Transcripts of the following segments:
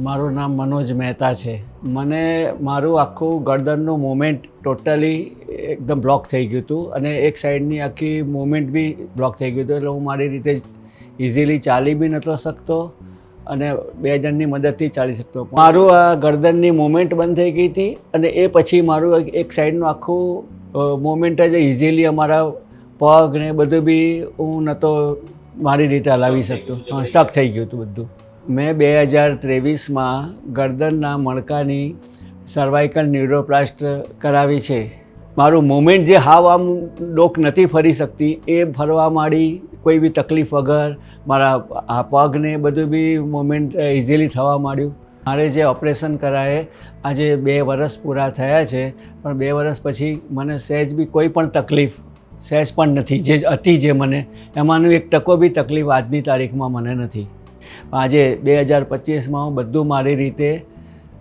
મારું નામ મનોજ મહેતા છે. મને મારું આખું ગરદનનું મુમેન્ટ ટોટલી એકદમ બ્લોક થઈ ગયું હતું અને એક સાઈડની આખી મુમેન્ટ બી બ્લોક થઈ ગયું હતું. એટલે હું મારી રીતે ઇઝીલી ચાલી બી નહોતો શકતો અને બે જણની મદદથી ચાલી શકતો. મારું આ ગરદનની મુમેન્ટ બંધ થઈ ગઈ હતી અને એ પછી મારું એક- સાઈડનું આખું મુમેન્ટ જ ઇઝીલી અમારા પગ ને બધું બી હું નહોતો મારી રીતે હલાવી શકતો. હા સ્ટક થઈ ગયું હતું બધું. મેં બે હજાર ત્રેવીસમાં ગરદનના મણકાની સર્વાઇકલ ન્યુરોપ્લાસ્ટ કરાવી છે. મારું મુમેન્ટ જે હાવ આમ ડોક નથી ફરી શકતી, એ ફરવા માંડી કોઈ બી તકલીફ વગર, મારા આ પગને બધું બી મુમેન્ટ ઇઝીલી થવા માંડ્યું. મારે જે ઓપરેશન કરાયે, આજે બે વર્ષ પૂરા થયા છે, પણ બે વર્ષ પછી મને સહેજ બી કોઈ પણ તકલીફ સહેજ પણ નથી, જે હતી જે મને, એમાંનું એક ટકો બી તકલીફ આજની તારીખમાં મને નથી. આજે બે હજાર પચીસમાં બધું મારી રીતે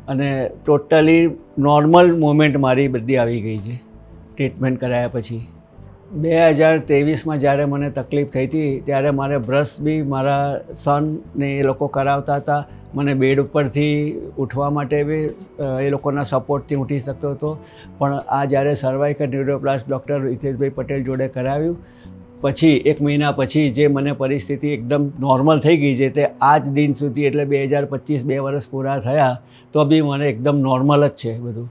અને ટોટલી નોર્મલ મુમેન્ટ મારી બધી આવી ગઈ છે. ટ્રીટમેન્ટ કરાયા પછી. બે હજાર ત્રેવીસમાં જ્યારે મને તકલીફ થઈ હતી, ત્યારે મારે બ્રશ બી મારા સનને એ લોકો કરાવતા હતા. મને બેડ ઉપરથી ઉઠવા માટે બી એ લોકોના સપોર્ટથી ઉઠી શકતો હતો. પણ આ જ્યારે સર્વાઇકલ ન્યુરોપ્લાસ ડૉક્ટર હિતેશભાઈ પટેલ જોડે કરાવ્યું પછી એક મહિના પછી જે મને પરિસ્થિતિ એકદમ નોર્મલ થઈ ગઈ છે તે આજ દિન સુધી એટલે બે હજાર પચીસ બે વર્ષ પૂરા થયા, તો બી મને એકદમ નોર્મલ જ છે બધું.